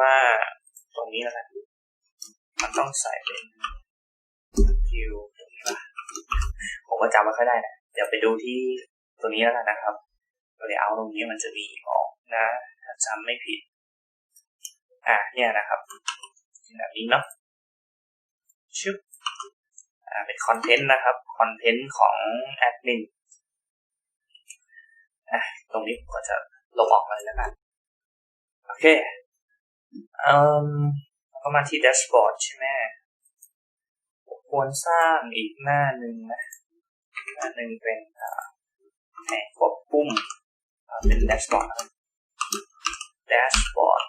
ว่าตรงนี้แล้วกันมันต้องใส่เป็นคิวตรงนี้ป่ะผมก็จำไม่ค่อยได้นะเดี๋ยวไปดูที่ตัวนี้แล้วกันนะครับเลเยอร์ตรงนี้มันจะมีออกนะถ้าจำไม่ผิด อะเนี่ยนะครับแบบนี้เนาะชึบอ่าเป็นคอนเทนต์นะครับคอนเทนต์ของแอดมินอะตรงนี้ผมก็จะลบออกเลยแล้วกันโอเค เอ่อก็มาที่แดชบอร์ดใช่ไหมควรสร้างอีกหน้าหนึ่งนะหน้าหนึ่งเป็นแหนกดปุ่มเป็นแดชบอร์ดแดชบอร์ด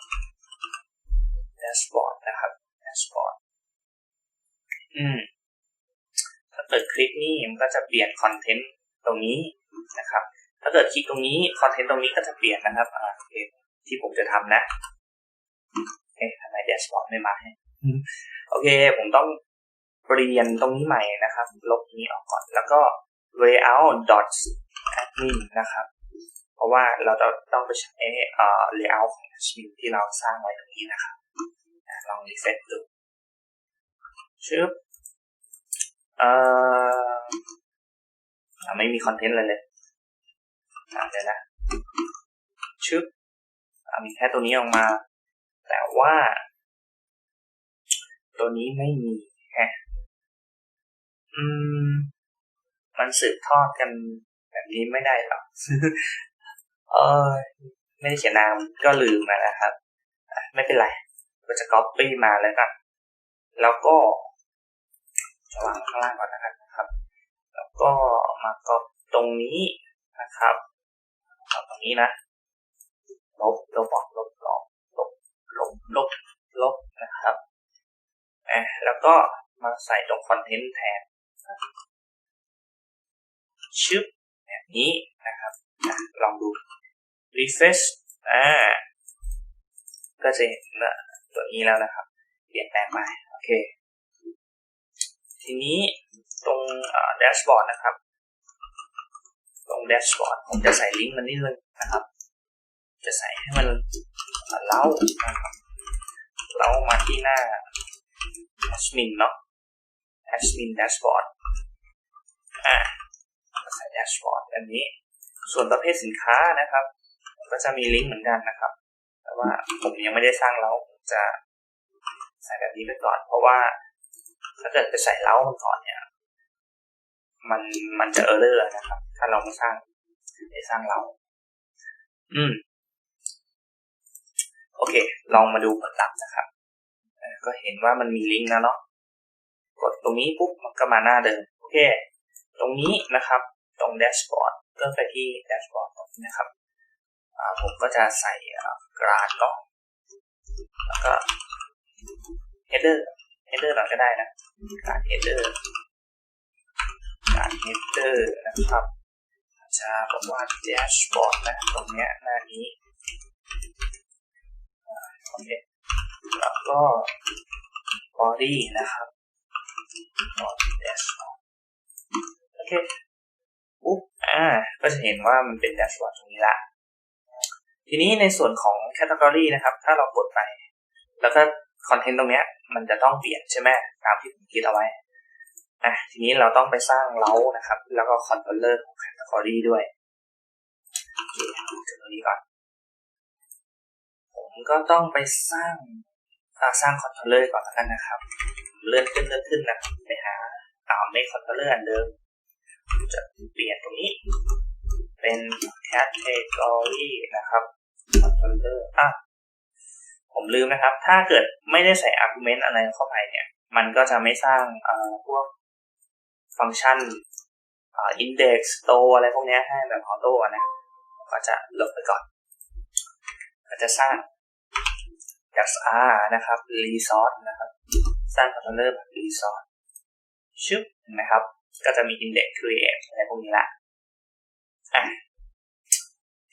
แดชบอร์ดนะครับแดชบอร์ดอืมถ้าเกิดคลิกนี่มันก็จะเปลี่ยนคอนเทนต์ตรงนี้นะครับ ถ้าเกิดคลิกตรงนี้คอนเทนต์ตรงนี้ก็จะเปลี่ยนนะครับอ่าโอเคที่ผมจะทำนะ เอ๊ะทำไมแดชบอร์ดไม่มาให้โอเค ผมต้องเปลี่ยนตรงนี้ใหม่นะครับ ลบนี้ออกก่อน แล้วก็ layout dot admin นะครับ เพราะว่าเราจะต้องไปใช้เอ่อ layout ของ admin ที่เราสร้างไว้ตรงนี้นะครับลองรีเซ็ตดูชึบเอ่อไม่มีคอนเทนต์เลยเลยอ่าเดี๋ยวนะชึบมีแค่ตัวนี้ออกมา แต่ว่า ตัวนี้ไม่มีฮะอืม มันสืบทอดกันแบบนี้ไม่ได้หรอกเออไม่ได้เขียนนามก็ลืมมานะครับไม่เป็นไรก็จะ copy มาแล้วกันแล้วก็วางข้างล่างก่อนนะครับ แล้วก็มาก็ตรงนี้นะครับเอาตรงนี้นะลบลบออกลบลบลบ ลบลบลบนะครับอะแล้วก็มาใส่ตรงคอนเทนต์แทนชึบแบบนี้นะครับลองดู refresh อ่าก็จะเห็นตัวนี้แล้วนะครับ เปลี่ยนแปลงไปโอเค ทีนี้ตรงแดชบอร์ดนะครับ ตรงแดชบอร์ดผมจะใส่ลิงก์มันนิดนึงนะครับ จะใส่ให้มัน เล่านะครับเล่ามาที่หน้า admin เนาะ admin dashboard อ่าใส่ dashboard แบบนี้ ส่วนประเภทสินค้านะครับ ก็จะมีลิงก์เหมือนกันนะครับ แต่ว่าผมยังไม่ได้สร้างเล้าจะใส่แบบนี้ไปก่อน เพราะว่าถ้าเกิดไปใส่เล้ามันก่อนเนี่ย มันมันจะเออร์เลอร์นะครับ ถ้าเราไม่สร้างไม่สร้างเล้าอืม ลองมาดูผลลัพธ์นะครับก็เห็นว่ามันมีลิงก์นะเนาะกดตรงนี้ปุ๊บมันก็มาหน้าเดิมโอเค ตรงนี้นะครับ ตรงแดชบอร์ดเริ่มไปที่แดชบอร์ดตรงนี้นะครับผมก็จะใส่กราดเนาะแล้วก็ header header หน่อยก็ได้นะกราด header กราด header นะครับจะบอกว่า dashboard นะตรงเนี้ยหน้านี้ โอเคแล้วก็ body นะครับ body dashboard โอเคปุ๊บอ่า ก็จะเห็นว่ามันเป็น dashboard ตรงนี้ละ ทีนี้ในส่วนของ category นะครับ ถ้าเรากดไป แล้วก็คอนเทนต์ตรงเนี้ย มันจะต้องเปลี่ยนใช่ไหมตามที่ผมคิดเอาไว้อะทีนี้เราต้องไปสร้างเล้านะครับ แล้วก็คอนโทรลเลอร์ของ category ด้วยโอเคถึงตรงนี้ก่อน ก็ต้องไปสร้างสร้างคอนโทรลเลอร์ก่อนแล้วกันนะครับ เลื่อนขึ้นเลื่อนขึ้นนะครับไปหาตามในคอนโทรลเลอร์อันเดิมจะเปลี่ยนตรงนี้ เป็น category นะครับ controller อะผมลืมนะครับ ถ้าเกิดไม่ได้ใส่ argument อะไรเข้าไปเนี่ย มันก็จะไม่สร้างพวกฟังก์ชัน index store อะไรพวกนี้ให้แบบออโต้นะ ก็จะลบไปก่อน ก็จะสร้าง SR นะครับ resource นะครับ สร้างคอนโทรลเลอร์แบบ resource ชึบนะครับ ก็จะมี index create อะไรพวกนี้ละอะ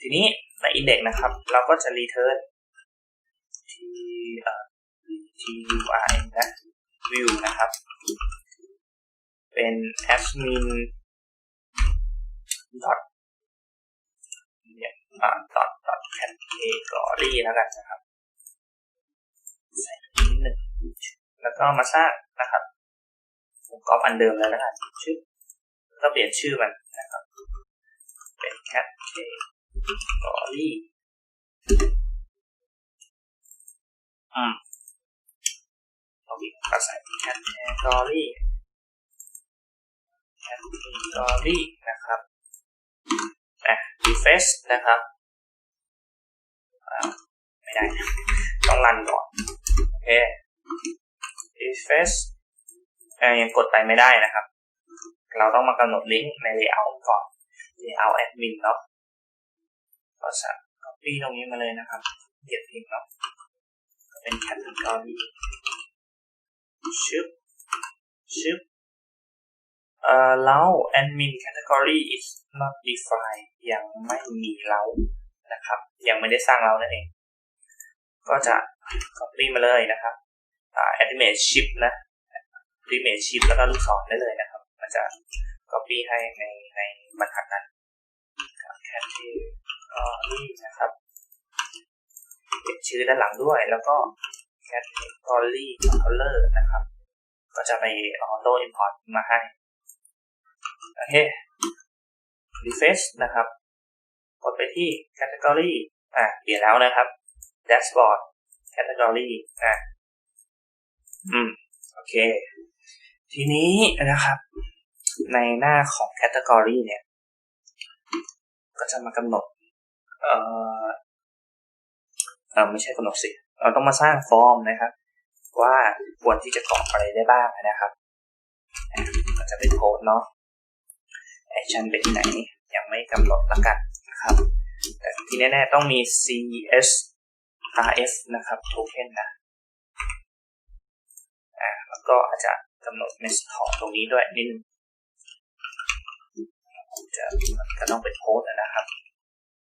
ทีนี้ใน index นะครับ เราก็จะ return ที่เอ่อ turn นะ view นะครับ เป็น admin dot เนี่ยอ่า dot dot category แล้วกันนะครับ ดหนึ่งแล้วก็มาสร้างนะครับผมก๊อปอันเดิมแล้วนะครับชื่อก็เปลี่ยนชื่อมันนะครับ เป็น category อืมเราวิ่งก็ใส่ category category นะครับอะ refresh นะครับไม่ได้ ต้องรันก่อน เค refresh อ่ยังกดไปไม่ได้นะครับ เราต้องมากำหนดลิงก์ใน layout ก่อน layout admin เนาะก็จะ copy ตรงนี้มาเลยนะครับเหยียดทิ้งเนาะเป็น category ชึบชึบเอ่อแล้ว admin category is not defined ยังไม่มีเรานะครับ ยังไม่ได้สร้างเรานั่นเอง ก็จะ copy มาเลยนะครับอ่า animate shift นะ animate shift แล้วก็ลูกศรได้เลยนะครับ มันจะ copy ให้ในในบรรทัดนั้น category นะครับเก็บชื่อด้านหลังด้วย แล้วก็ category color นะครับ ก็จะไป auto import มาให้ โอเค refresh นะครับ กดไปที่ category อะ เปลี่ยนแล้วนะครับ dashboard category อะอืม โอเค ทีนี้นะครับ ในหน้าของ category เนี่ย ก็จะมากำหนด เอ่อ เออไม่ใช่กำหนดสิ เราต้องมาสร้างฟอร์มนะครับ ว่าควรที่จะกรอกอะไรได้บ้างนะครับ ก็จะเป็นโค้ดเนาะแอคชั่นไปที่ไหน ยังไม่กำหนดละกันนะครับ แต่ที่แน่ ๆ ต้องมี CS RF นะครับโทเค็นนะอ่าแล้วก็อาจจะกำหนดในส่วนของตรงนี้ด้วยนิดนึงจะก็ต้องเป็นโพสนะครับ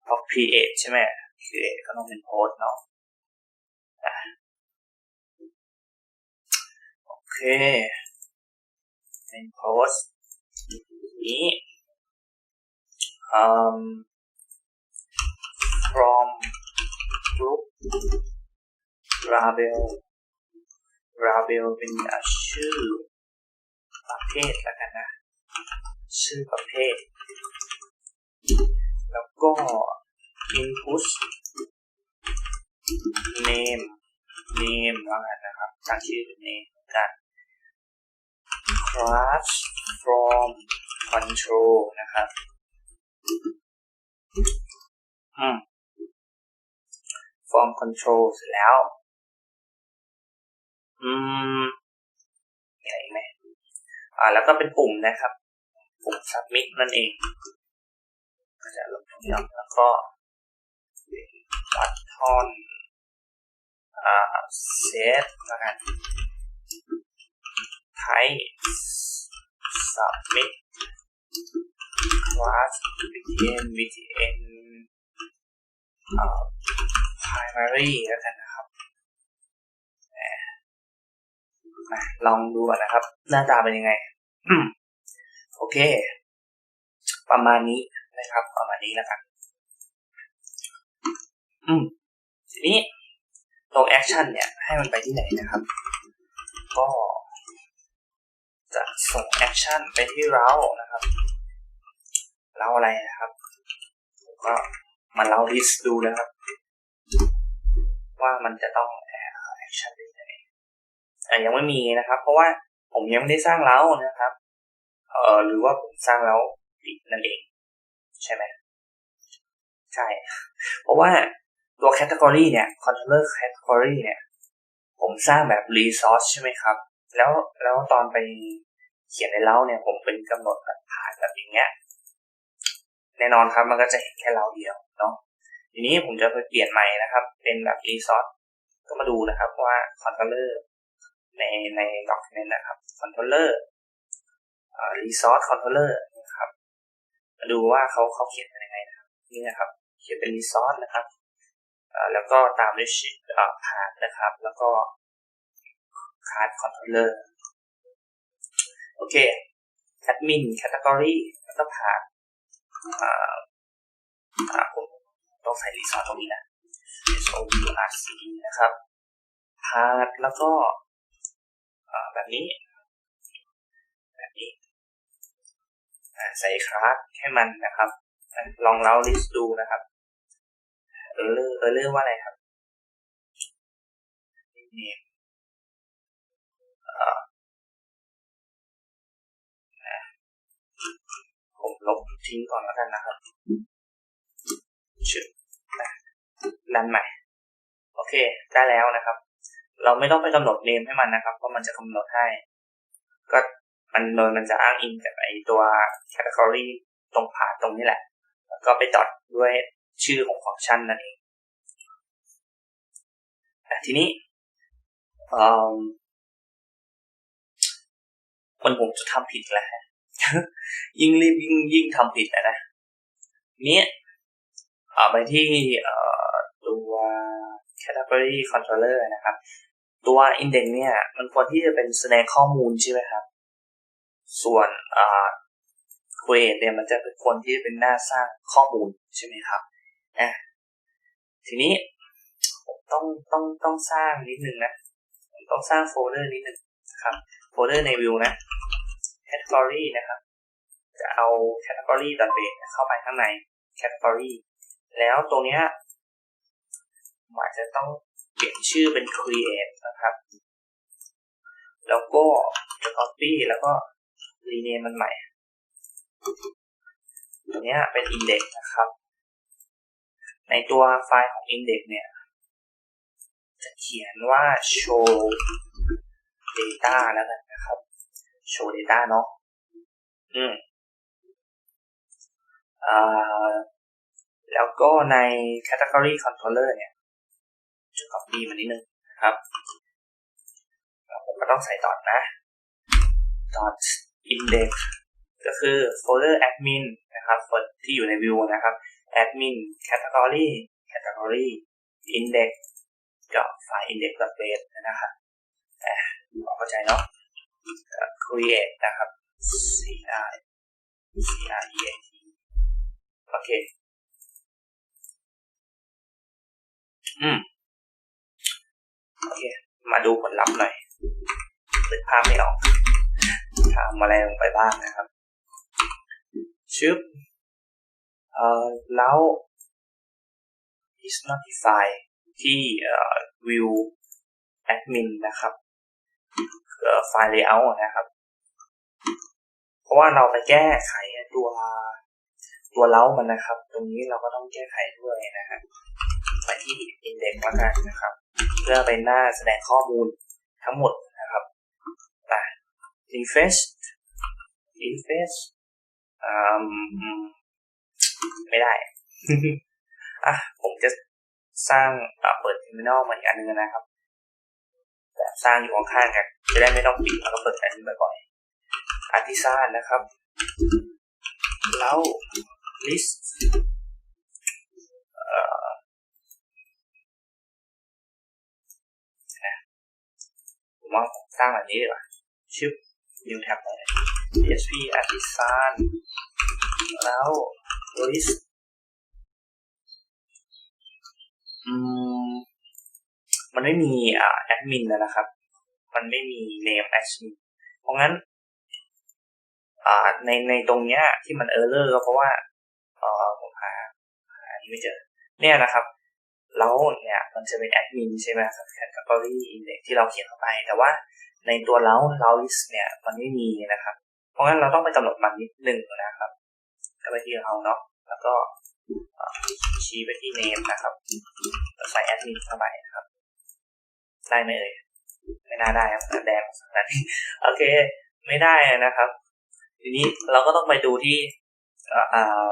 เพราะ create ใช่ไหม create ก็ต้องเป็นโพสเนาะอะโอเค เป็นโพสนี้ um, from Ravel Ravel เป็นชื่อประเภทแล้วกันนะ ชื่อประเภท แล้วก็ input name name แล้วกันนะครับตั้งชื่อเป็น name กัน class from control นะครับ อืม from control เสร็จแล้ว อืมมีอะไรไหมอ่า แล้วก็เป็นปุ่มนะครับ ปุ่ม submit นั่นเองก็จะลงตรงนี้แล้วก็เป็น button อ่า set แล้วกัน type submit class btn btn อ่า primary แล้วกันนะครับ มาลองดูนะครับ หน้าตาเป็นยังไงโอเค ประมาณนี้นะครับ ประมาณนี้แล้วกันอืมทีนี้ตรงแอคชั่นเนี่ย ให้มันไปที่ไหนนะครับ ก็จะส่งแอคชั่นไปที่เรานะครับเราอะไรนะครับผมก็มาเล่าลิสต์ดูนะครับ ว่ามันจะต้องแอคชั่นไปที่ไหน ยังไม่มีนะครับ เพราะว่าผมยังไม่ได้สร้างเล้านะครับเอ่อหรือว่าผมสร้างเล้าผิดนั่นเอง ใช่ไหมใช่ เพราะว่าตัว category เนี่ย controller category เนี่ย ผมสร้างแบบ resource ใช่ไหมครับ แล้วแล้วตอนไปเขียนในเล้าเนี่ย ผมเป็นกำหนดแบบผ่านแบบอย่างเงี้ยแน่นอนครับมันก็จะเห็นแค่เล้าเดียวเนาะทีนี้ผมจะไปเปลี่ยนใหม่นะครับ เป็นแบบ resource ก็มาดูนะครับว่า controller ในใน document นะครับ controller อ่า resource controller นะครับมาดูว่าเขาเขาเขียนเป็นยังไงนะครับนี่นะครับ เขียนเป็น resource นะครับแล้วก็ตามด้วยชื่ออ่า path นะครับ แล้วก็ card controller โอเค admin category แล้วก็ path อ่าอ่าผมต้องใส่ resource ตรงนี้นะ s o u r c นะครับพาดแล้วก็ แบบนี้ แบบนี้ใส่คลาสให้มันนะครับ ลองเล่าลิสต์ดูนะครับเออเออเรื่องว่าอะไรครับนี่อ่าผมลบทิ้งก่อนแล้วกันนะครับชื่อดันใหม่ โอเค ได้แล้วนะครับ เราไม่ต้องไปกำหนดเนมให้มันนะครับ เพราะมันจะกำหนดให้ ก็มันโดยมันจะอ้างอิงจากไอตัว category ตรงผ่าตรงนี้แหละ แล้วก็ไปดอทด้วยชื่อของฟังก์ชันนั่นเองทีนี้เออมันผมจะทำผิดแล้วยิ่งรีบยิ่งยิ่งทำผิดนะนะเนี้ยเอาไปที่ตัว category controller นะครับ ตัว index เนี่ยมันควรที่จะเป็นแสดงข้อมูลใช่ไหมครับ ส่วนอ่า create เนี่ยมันจะเป็นคนที่เป็นหน้าสร้างข้อมูลใช่ไหมครับอะทีนี้ผมต้องต้องต้องสร้างนิดนึงนะต้องสร้างโฟลเดอร์นิดนึงนะครับโฟลเดอร์ใน view นะ category นะครับ จะเอา category base เข้าไปข้างใน category แล้วตรงเนี้ยอาจจะต้อง เปลี่ยนชื่อเป็น create นะครับ แล้วก็จะ copy แล้วก็ rename มันใหม่ตัวนี้เป็น index นะครับ ในตัวไฟล์ของ index เนี่ย จะเขียนว่า show data แล้วกันนะครับ show data เนาะอืมอ่าแล้วก็ใน category controller เนี่ย ก๊อปปี้มานิดนึงนะครับผมก็ต้องใส่ดอทนะดอทอินเด็กก็คือโฟลเดอร์แอดมินนะครับที่อยู่ในวิวนะครับแอดมินแคตตากรีแคตตากรีอินเด็กกับไฟล์อินเด็กกับเบสนะครับดูออกเข้าใจเนาะ create นะครับ c i c r e a t โอเค อืม โอเค มาดูผลลัพธ์หน่อยนึกภาพไม่ออกทำอะไรลงไปบ้างนะครับ ชึบเอ่อแล้ว is notify ที่เอ่อ view admin นะครับเอ่อไฟล์ layout นะครับ เพราะว่าเราไปแก้ไขตัวตัวเล้ามันนะครับ ตรงนี้เราก็ต้องแก้ไขด้วยนะครับไปที่ index แล้วกันนะครับ เพื่อเป็นหน้าแสดงข้อมูลทั้งหมดนะครับอะ refresh refresh อืมไม่ได้ อะ ผมจะสร้างเปิด terminal มาอีกอันนึงนะครับแบบสร้างอยู่ข้างๆกัน จะได้ไม่ต้องปิดแล้วก็เปิดอันนี้บ่อยๆอันที่สร้างนะครับ แล้ว list เอ่อ ผมว่าสร้างแบบนี้ดีกว่าชื่อ new tab เลย PHP artisan แล้ว list อืมมันไม่มีอ่าแอดมินนะครับ มันไม่มี name admin เพราะงั้นอ่าในในตรงเนี้ยที่มันเออร์เลอร์ก็เพราะว่าเออผมหาหาไม่เจอ เนี่ยนะครับ แล้วเนี่ยมันจะเป็นแอดมินใช่ไหมครับ category index ที่เราเขียนเข้าไป แต่ว่าในตัวเราเรา list เนี่ยมันไม่มีนะครับ เพราะงั้นเราต้องไปกำหนดมันนิดหนึ่งนะครับก็ไปที่เราเนาะแล้วก็ชี้ไปที่ name นะครับใส่แอดมินเข้าไปนะครับ ได้ไหมเอ่ยไม่น่าได้ครับแดงสักนั้นโอเค ไม่ได้นะครับ ทีนี้เราก็ต้องไปดูที่อ่า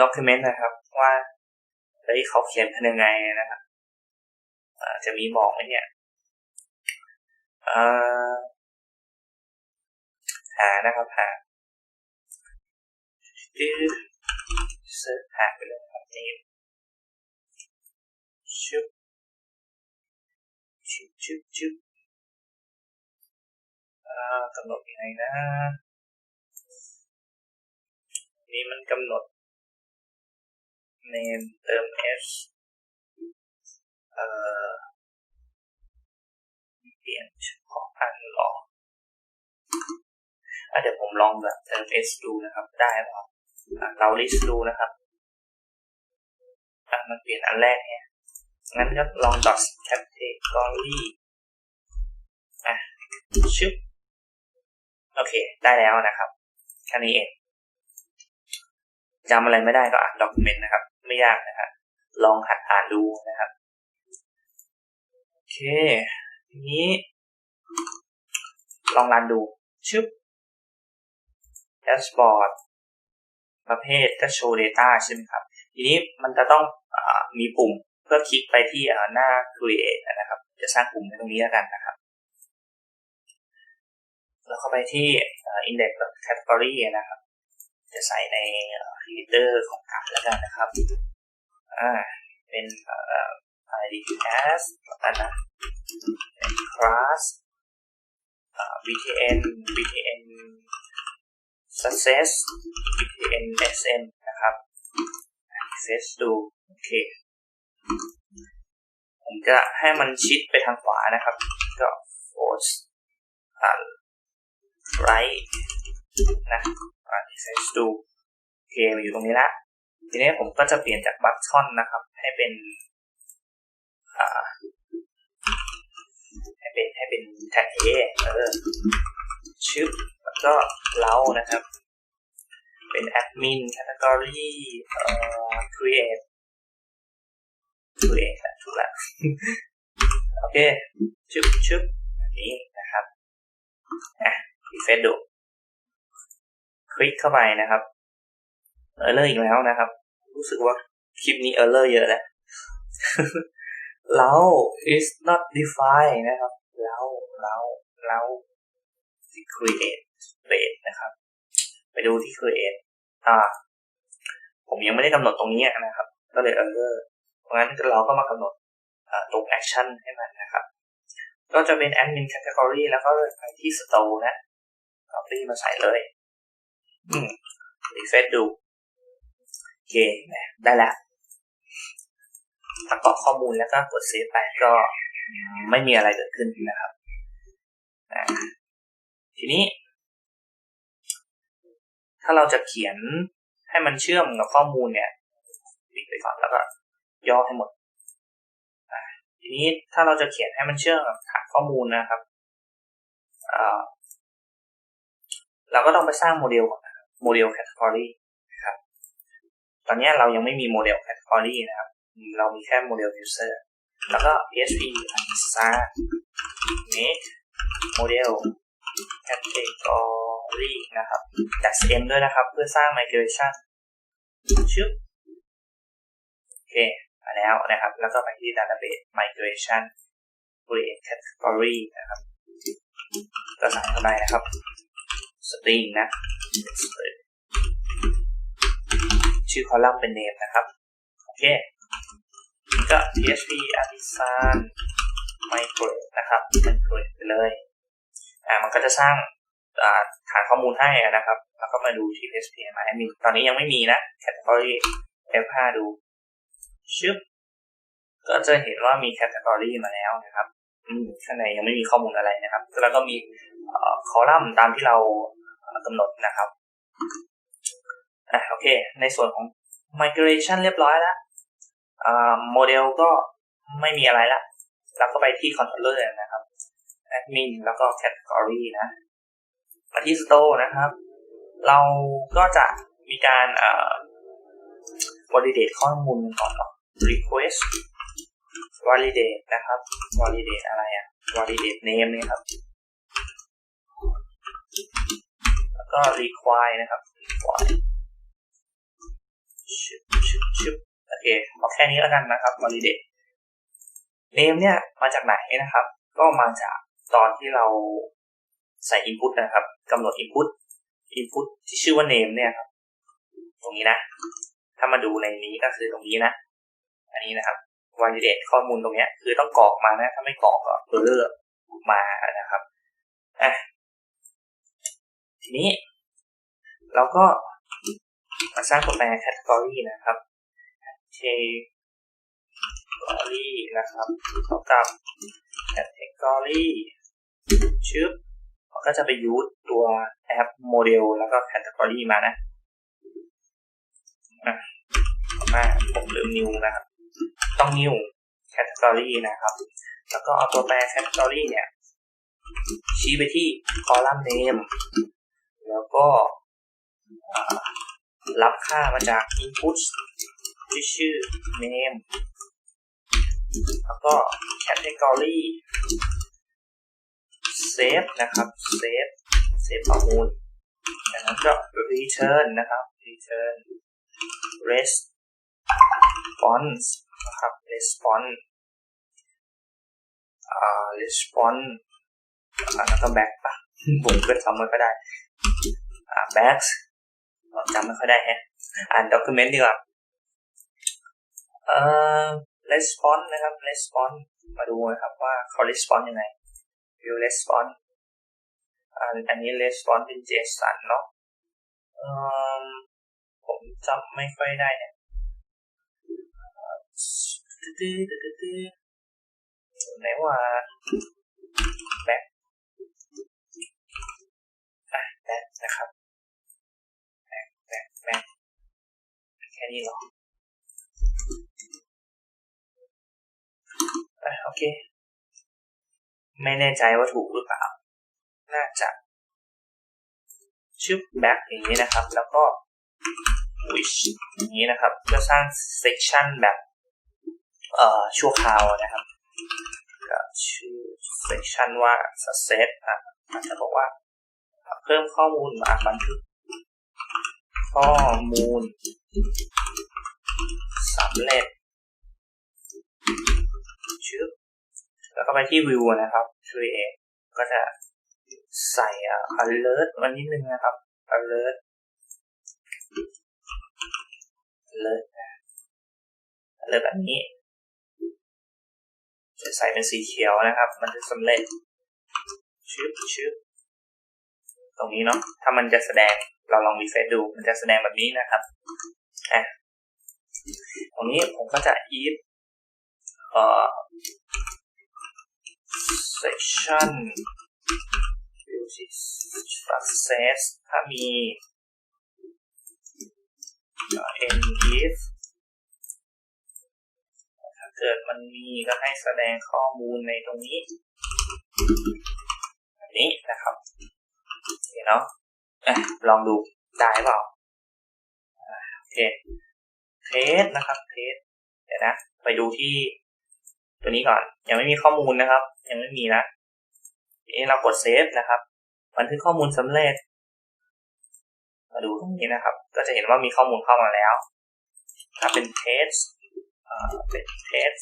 document นะครับ ว่า เฮ้ยเขาเขียนเป็นยังไงนะครับจะมีบอกไหมเนี่ยหานะครับหาดื้อเสิร์ชหาไปเลยครับนี่ชุบชุบชุบชุบกำหนดยังไงนะ นี่มันกำหนด name เติม s เอ่อเฉพาะอันหรออะเดี๋ยวผมลองแบบเติม s ดูนะครับ ได้เปล่าอะเรา list ดูนะครับมันเปลี่ยนอันแรกเนี่ยงั้นก็ลอง dot category อะชึบโอเค ได้แล้วนะครับแค่นี้เองจำอะไรไม่ได้ก็อ่านด็อกเมนต์นะครับ ไม่ยากนะครับลองหัดอ่านดูนะครับโอเคทีนี้ ลองรันดูชึบแดชบอร์ดประเภทก็โชว์ Data ใช่ไหมครับ ทีนี้มันจะต้องอมีปุ่มเพื่อคลิกไปที่หน้า Create นะครับ จะสร้างปุ่มในตรงนี้แล้วกันนะครับ แล้วเข้าไปที่ index category นะครับ จะใส่ใน creator ของการแล้วกันนะครับ อ่า เป็นอะไรดี class แล้วกันนะ class btn btn success btn sn นะครับ access ดูโอเค ผมจะให้มันชิดไปทางขวานะครับ ก็ force อ่า right นะ access ดูโอเคมาอยู่ตรงนี้ละทีนี้ผมก็จะเปลี่ยนจากบัคชอนนะครับ ให้เป็นอ่าให้เป็นให้เป็นแท็กเอเออชึบแล้วก็เล้านะครับ เป็นแอดมินแคตตากรีเอ่อ create create นะถูกแล้วโอเคชึบชึบแบบนี้นะครับอะรีเฟซดู คลิกเข้าไปนะครับเออเลอร์อีกแล้วนะครับ รู้สึกว่าคลิปนี้เออเลอร์เยอะแล้วเรา is not defined นะครับเราเราเราที่ create create นะครับ ไปดูที่ create อ่า ผมยังไม่ได้กำหนดตรงนี้นะครับ ก็เลย error เพราะงั้นเราก็มากำหนดตรง action ให้มันนะครับ ก็จะเป็น admin category แล้วก็ไปที่ store นะ copy มาใส่เลย อืม refresh ดู โอเค ได้แล้วประกอบข้อมูลแล้วก็กดเซฟไปก็ไม่มีอะไรเกิดขึ้นนะครับ ทีนี้ ถ้าเราจะเขียนให้มันเชื่อมกับข้อมูลเนี่ยปิดไปก่อนแล้วก็ย่อให้หมด ทีนี้ถ้าเราจะเขียนให้มันเชื่อมกับฐานข้อมูลนะครับเราก็ต้องไปสร้างโมเดลก่อน โมเดลแคตตาล็อกนะครับ ตอนนี้เรายังไม่มีโมเดลแคตตาล็อกนะครับ เรามีแค่โมเดล user แล้วก็ php start make model category นะครับดัด m ด้วยนะครับ เพื่อสร้าง migration ชึบโอเคมาแล้วนะครับ แล้วก็ไปที่ database migration create category นะครับ ก็ใส่เข้าไปนะครับ string นะ ชื่อคอลัมน์เป็น name นะครับ โอเคก็ php artisan migrate นะครับ migrate ไปเลย อ่า มันก็จะสร้างฐานข้อมูลให้นะครับ แล้วก็มาดูที่ php admin ตอนนี้ยังไม่มีนะ category f5 ดู ชึบ ก็จะเห็นว่ามี category มาแล้วนะครับข้างในยังไม่มีข้อมูลอะไรนะครับ แล้วก็มีคอลัมน์ตามที่เรา กำหนดนะครับอะโอเค ในส่วนของ migration เรียบร้อยแล้วโมเดลก็ไม่มีอะไรละเราก็ไปที่ controller นะครับ admin แล้วก็ category นะ มาที่ store นะครับ เราก็จะมีการ validate ข้อมูลก่อนเนาะ request validate นะครับ validate อะไรอะ validate name นี่ครับ ก็ require นะครับ require ชึบชึบชึบโอเคเอาแค่นี้แล้วกันนะครับ validate name เนี่ยมาจากไหนนะครับ ก็มาจากตอนที่เราใส่ input นะครับกำหนด input input ที่ชื่อว่า name เนี่ยครับ ตรงนี้นะ ถ้ามาดูในนี้ก็คือตรงนี้นะ อันนี้นะครับ validate ข้อมูลตรงนี้คือต้องกรอกมานะ ถ้าไม่กรอกก็เบลอมานะครับอะ ทีนี้ เราก็มาสร้างตัวแปร category นะครับ category นะครับเท่ากับ category ชึบมันก็จะไปยูสตัวแอปโมเดลแล้วก็แคตตากรีมานะอะมาผมลืมนิวนะครับ ต้องนิวแคตตากรีนะครับ แล้วก็เอาตัวแปรแคตตากรีเนี่ย ชี้ไปที่คอลัมน์ name แล้วก็อ่ารับค่ามาจาก input ที่ชื่อ name แล้วก็ category save นะครับ save save ข้อมูลจากนั้นก็ return นะครับ return response นะครับ response อ่า response อ่าแล้วก็ back ปะผมก็จำไม่ค่อยได้ อ่า back จำไม่ค่อยได้แฮะ อ่าน document ดีกว่า เอ่อ response นะครับ response มาดูนะครับว่าเขา response ยังไง view response อ่าอันนี้ response เป็น JSON เนาะเอ่อผมจำไม่ค่อยได้เนี่ยตื้อตื้อตื้อตื้อไหนว่า นี้หรอโอเค ไม่แน่ใจว่าถูกหรือเปล่า น่าจะชึบ back อย่างนี้นะครับ แล้วก็ wish อย่างนี้นะครับเพื่อสร้าง section แบบเอ่อชั่วคราวนะครับก็ชื่อ section ว่า success อะอาจจะบอกว่า เพิ่มข้อมูลมาบันทึกข้อมูล สำเร็จชื่อแล้วก็ไปที่วิวนะครับช่วยเองก็จะใส่อ alert วันนิดนึงนะครับ alert alert alert แบบนี้ จะใส่เป็นสีเขียวนะครับ มันจะสำเร็จชื่อชื่อตรงนี้เนาะ ถ้ามันจะแสดงเราลองรีเฟซดู มันจะแสดงแบบนี้นะครับ อะตรงนี้ผมก็จะ if เอ่อ section success ถ้ามี end if ถ้าเกิดมันมีก็ให้แสดงข้อมูลในตรงนี้แบบนี้นะครับโอเคเนาะลองดูได้เปล่า อะโอเทสนะครับเทสเดี๋ยวนะ ไปดูที่ตัวนี้ก่อน ยังไม่มีข้อมูลนะครับ ยังไม่มีนะทีนี้เรากดเซฟนะครับบันทึกข้อมูลสำเร็จ มาดูตรงนี้นะครับ ก็จะเห็นว่ามีข้อมูลเข้ามาแล้ว ถ้าเป็นเทสอ่าเป็นเทส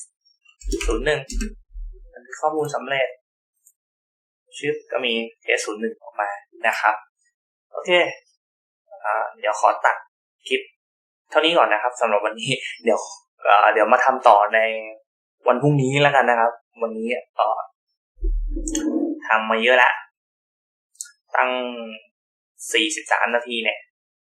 ศูนย์หนึ่งบันทึกข้อมูลสำเร็จชื่อก็มีเทสศูนย์หนึ่งออกมานะครับ โอเคอเดี๋ยวขอตัดคลิป เท่านี้ก่อนนะครับสำหรับวันนี้ เดี๋ยวเดี๋ยวมาทำต่อในวันพรุ่งนี้แล้วกันนะครับ วันนี้เอ่อทำมาเยอะละตั้งสี่สิบสามนาทีเนี่ย